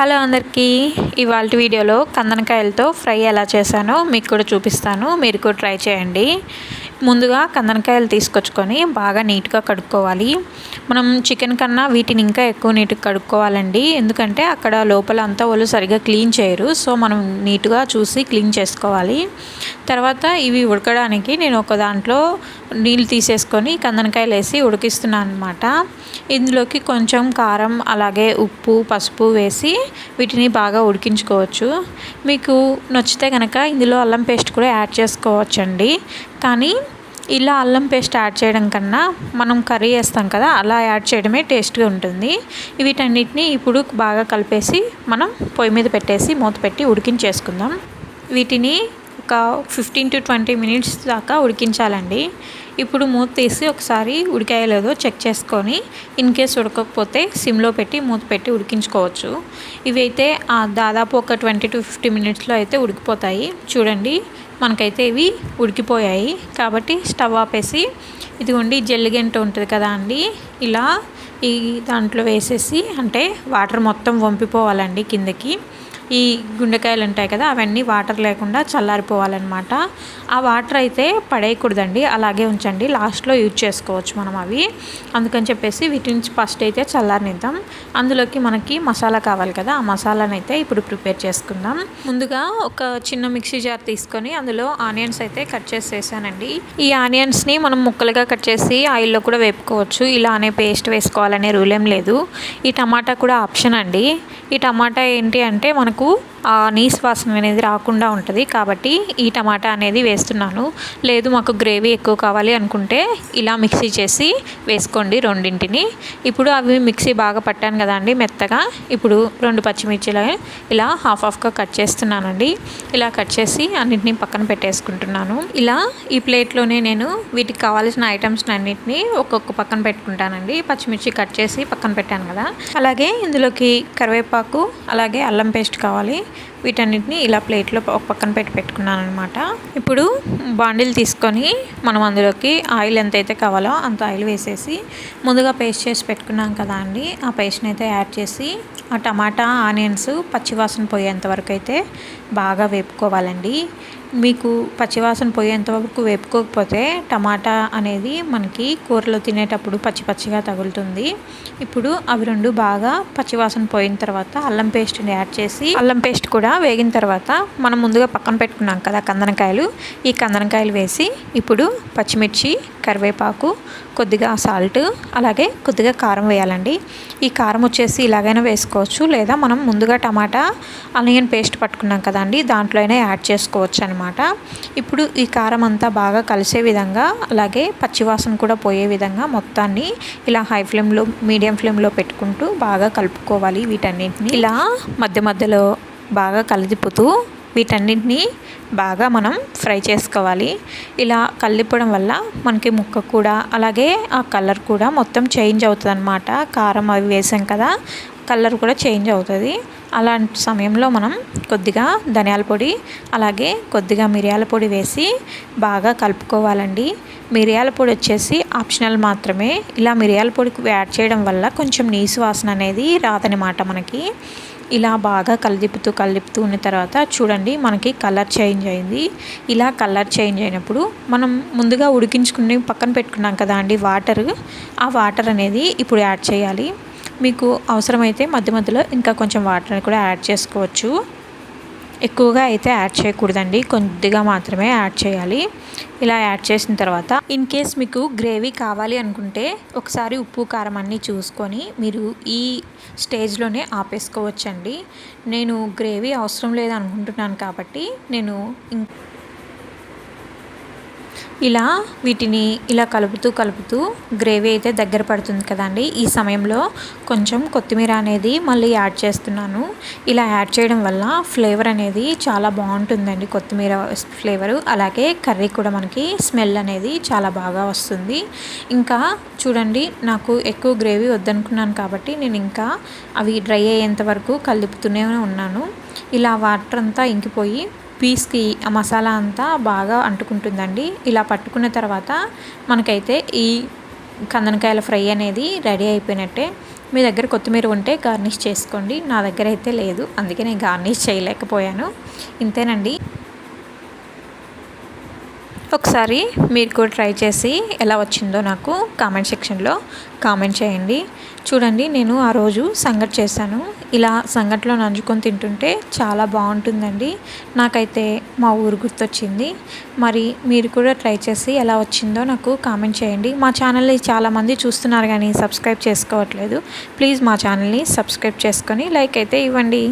Hello అందరికీ. ఇవాళ వీడియోలో కందనకాయలతో ఫ్రై ఎలా చేశానో మీకు కూడా చూపిస్తాను. మీరు కూడా ట్రై చేయండి. ముందుగా కందనకాయలు తీసుకొచ్చుకొని బాగా నీట్గా కడుక్కోవాలి. మనం చికెన్ కన్నా వీటిని ఇంకా ఎక్కువ నీట్గా కడుక్కోవాలండి. ఎందుకంటే అక్కడ లోపల అంతా వాళ్ళు సరిగా క్లీన్ చేయరు. సో మనం నీట్గా చూసి క్లీన్ చేసుకోవాలి. తర్వాత ఇవి ఉడకడానికి నేను ఒక దాంట్లో నీళ్ళు తీసేసుకొని కందనకాయలు వేసి ఉడికిస్తున్నాను అనమాట ఇందులోకి కొంచెం కారం అలాగే ఉప్పు పసుపు వేసి వీటిని బాగా ఉడికించుకోవచ్చు. మీకు నచ్చితే కనుక ఇందులో అల్లం పేస్ట్ కూడా యాడ్ చేసుకోవచ్చండి. కానీ ఇలా అల్లం పేస్ట్ యాడ్ చేయడం కన్నా మనం కర్రీ వేస్తాం కదా అలా యాడ్ చేయడమే టేస్ట్గా ఉంటుంది. వీటన్నిటిని ఇప్పుడు బాగా కలిపేసి మనం పొయ్యి మీద పెట్టేసి మూత పెట్టి ఉడికించేసుకుందాం. వీటిని ఒక ఫిఫ్టీన్ టు ట్వంటీ మినిట్స్ దాకా ఉడికించాలండి. ఇప్పుడు మూత తీసి ఒకసారి ఉడికాయలేదో చెక్ చేసుకొని ఇన్ కేస్ ఉడకకపోతే సిమ్లో పెట్టి మూత పెట్టి ఉడికించుకోవచ్చు. ఇవైతే దాదాపు ఒక ట్వంటీ టు ఫిఫ్టీ మినిట్స్లో అయితే ఉడికిపోతాయి. చూడండి మనకైతే ఇవి ఉడికిపోయాయి. కాబట్టి స్టవ్ ఆపేసి ఇదిగోండి జల్లిగంట ఉంటుంది కదా అండి. ఇలా ఈ దాంట్లో వేసేసి అంటే వాటర్ మొత్తం వంపిపోవాలండి కిందకి. ఈ గుండెకాయలు ఉంటాయి కదా అవన్నీ వాటర్ లేకుండా చల్లారిపోవాలన్నమాట. ఆ వాటర్ అయితే పడేయకూడదండి అలాగే ఉంచండి. లాస్ట్లో యూజ్ చేసుకోవచ్చు మనం అవి. అందుకని చెప్పేసి వీటి నుంచి ఫస్ట్ అయితే చల్లారనిద్దాం. అందులోకి మనకి మసాలా కావాలి కదా ఆ మసాలాను అయితే ఇప్పుడు ప్రిపేర్ చేసుకుందాం. ముందుగా ఒక చిన్న మిక్సీ జార్ తీసుకొని అందులో ఆనియన్స్ అయితే కట్ చేసేసానండి. ఈ ఆనియన్స్ని మనం ముక్కలుగా కట్ చేసి ఆయిల్లో కూడా వేపుకోవచ్చు. ఇలానే పేస్ట్ వేసుకోవాలనే రూల్ ఏం లేదు. ఈ టమాటా కూడా ఆప్షన్ అండి. ఈ టమాటా ఏంటి అంటే మనకు ఆ నీస్ వాసన అనేది రాకుండా ఉంటుంది. కాబట్టి ఈ టమాటా అనేది వేస్తున్నాను. లేదు మాకు గ్రేవీ ఎక్కువ కావాలి అనుకుంటే ఇలా మిక్సీ చేసి వేసుకోండి రెండింటిని. ఇప్పుడు అవి మిక్సీ బాగా పట్టాను కదండి మెత్తగా. ఇప్పుడు రెండు పచ్చిమిర్చిలు ఇలా హాఫ్ హాఫ్గా కట్ చేస్తున్నానండి. ఇలా కట్ చేసి అన్నింటినీ పక్కన పెట్టేసుకుంటున్నాను. ఇలా ఈ ప్లేట్లోనే నేను వీటికి కావాల్సిన ఐటమ్స్ అన్నింటినీ ఒక్కొక్క పక్కన పెట్టుకుంటానండి. పచ్చిమిర్చి కట్ చేసి పక్కన పెట్టాను కదా. అలాగే ఇందులోకి కరివేపాకు అలాగే అల్లం పేస్ట్ కావాలి వీటన్నిటిని ఇలా ప్లేట్లో ఒక పక్కన పెట్టి పెట్టుకున్నాను అనమాట ఇప్పుడు బాండిల్ తీసుకొని మనం అందులోకి ఆయిల్ ఎంత అయితే కావాలో అంత ఆయిల్ వేసేసి ముందుగా పేస్ట్ చేసి పెట్టుకున్నాం కదా అండి. ఆ పేస్ట్ని అయితే యాడ్ చేసి ఆ టమాటా ఆనియన్స్ పచ్చివాసన పోయేంత వరకు అయితే బాగా వేపుకోవాలండి. మీకు పచ్చివాసన పోయేంత వరకు వేపుకోకపోతే టమాటా అనేది మనకి కూరలో తినేటప్పుడు పచ్చి పచ్చిగా తగులుతుంది. ఇప్పుడు అవి రెండు బాగా పచ్చివాసన పోయిన తర్వాత అల్లం పేస్ట్ని యాడ్ చేసి అల్లం పేస్ట్ కూడా వేగిన తర్వాత మనం ముందుగా పక్కన పెట్టుకున్నాం కదా కందనకాయలు ఈ కందనకాయలు వేసి ఇప్పుడు పచ్చిమిర్చి కరివేపాకు కొద్దిగా సాల్ట్ అలాగే కొద్దిగా కారం వేయాలండి. ఈ కారం వచ్చేసి ఇలాగైనా వేసుకోవచ్చు లేదా మనం ముందుగా టమాటా ఆనియన్ పేస్ట్ పట్టుకున్నాం కదండి అయినా యాడ్ చేసుకోవచ్చు అనమాట ఇప్పుడు ఈ కారం అంతా బాగా కలిసే విధంగా అలాగే పచ్చివాసన కూడా పోయే విధంగా మొత్తాన్ని ఇలా హై ఫ్లేమ్లో మీడియం ఫ్లేమ్లో పెట్టుకుంటూ బాగా కలుపుకోవాలి వీటన్నిటిని. ఇలా మధ్య మధ్యలో బాగా కలిదిపుతూ వీటన్నింటినీ బాగా మనం ఫ్రై చేసుకోవాలి. ఇలా కలిపడం వల్ల మనకి ముక్క కూడా అలాగే ఆ కలర్ కూడా మొత్తం చేంజ్ అవుతుంది అనమాట కారం అవి వేసాం కదా కలర్ కూడా చేంజ్ అవుతుంది. అలాంటి సమయంలో మనం కొద్దిగా ధనియాల పొడి అలాగే కొద్దిగా మిరియాల పొడి వేసి బాగా కలుపుకోవాలండి. మిరియాల పొడి వచ్చేసి ఆప్షనల్ మాత్రమే. ఇలా మిరియాల పొడి యాడ్ చేయడం వల్ల కొంచెం నీసు వాసన అనేది రాదనమాట మనకి. ఇలా బాగా కలిదిపుతూ కలిపుతూ ఉన్న తర్వాత చూడండి మనకి కలర్ చేంజ్ అయింది. ఇలా కలర్ చేంజ్ అయినప్పుడు మనం ముందుగా ఉడికించుకుని పక్కన పెట్టుకున్నాం కదా అండి వాటర్. ఆ వాటర్ అనేది ఇప్పుడు యాడ్ చేయాలి. మీకు అవసరమైతే మధ్య మధ్యలో ఇంకా కొంచెం వాటర్ని కూడా యాడ్ చేసుకోవచ్చు. ఎక్కువగా అయితే యాడ్ చేయకూడదండి. కొద్దిగా మాత్రమే యాడ్ చేయాలి. ఇలా యాడ్ చేసిన తర్వాత ఇన్ కేస్ మీకు గ్రేవీ కావాలి అనుకుంటే ఒకసారి ఉప్పు కారం అన్నీ చూసుకొని మీరు ఈ స్టేజ్లోనే ఆపేసుకోవచ్చండి. నేను గ్రేవీ అవసరం లేదు అనుకుంటున్నాను కాబట్టి నేను ఇలా వీటిని ఇలా కలుపుతూ కలుపుతూ గ్రేవీ అయితే దగ్గర పడుతుంది కదండి. ఈ సమయంలో కొంచెం కొత్తిమీర అనేది మళ్ళీ యాడ్ చేస్తున్నాను. ఇలా యాడ్ చేయడం వల్ల ఫ్లేవర్ అనేది చాలా బాగుంటుందండి కొత్తిమీర ఫ్లేవరు. అలాగే కర్రీ కూడా మనకి స్మెల్ అనేది చాలా బాగా వస్తుంది. ఇంకా చూడండి నాకు ఎక్కువ గ్రేవీ వద్దనుకున్నాను కాబట్టి నేను ఇంకా అవి డ్రై అయ్యేంత వరకు కలుపుతూనే ఉన్నాను. ఇలా వాటర్ అంతా ఇంకిపోయి పీస్కి ఆ మసాలా అంతా బాగా అంటుకుంటుందండి. ఇలా పట్టుకున్న తర్వాత మనకైతే ఈ కందనకాయల ఫ్రై అనేది రెడీ అయిపోయినట్టే. మీ దగ్గర కొత్తిమీర ఉంటే గార్నిష్ చేసుకోండి. నా దగ్గర అయితే లేదు. అందుకే నేను గార్నిష్ చేయలేకపోయాను. ఇంతేనండి. ఒకసారి మీరు కూడా ట్రై చేసి ఎలా వచ్చిందో నాకు కామెంట్ సెక్షన్లో కామెంట్ చేయండి. చూడండి నేను ఆ రోజు సంగటి చేశాను. ఇలా సంగట్లో నంచుకొని తింటుంటే చాలా బాగుంటుందండి. నాకైతే మా ఊరు గుర్తొచ్చింది. మరి మీరు కూడా ట్రై చేసి ఎలా వచ్చిందో నాకు కామెంట్ చేయండి. మా ఛానల్ని చాలామంది చూస్తున్నారు కానీ సబ్స్క్రైబ్ చేసుకోవట్లేదు. ప్లీజ్ మా ఛానల్ని సబ్స్క్రైబ్ చేసుకొని లైక్ అయితే ఇవ్వండి.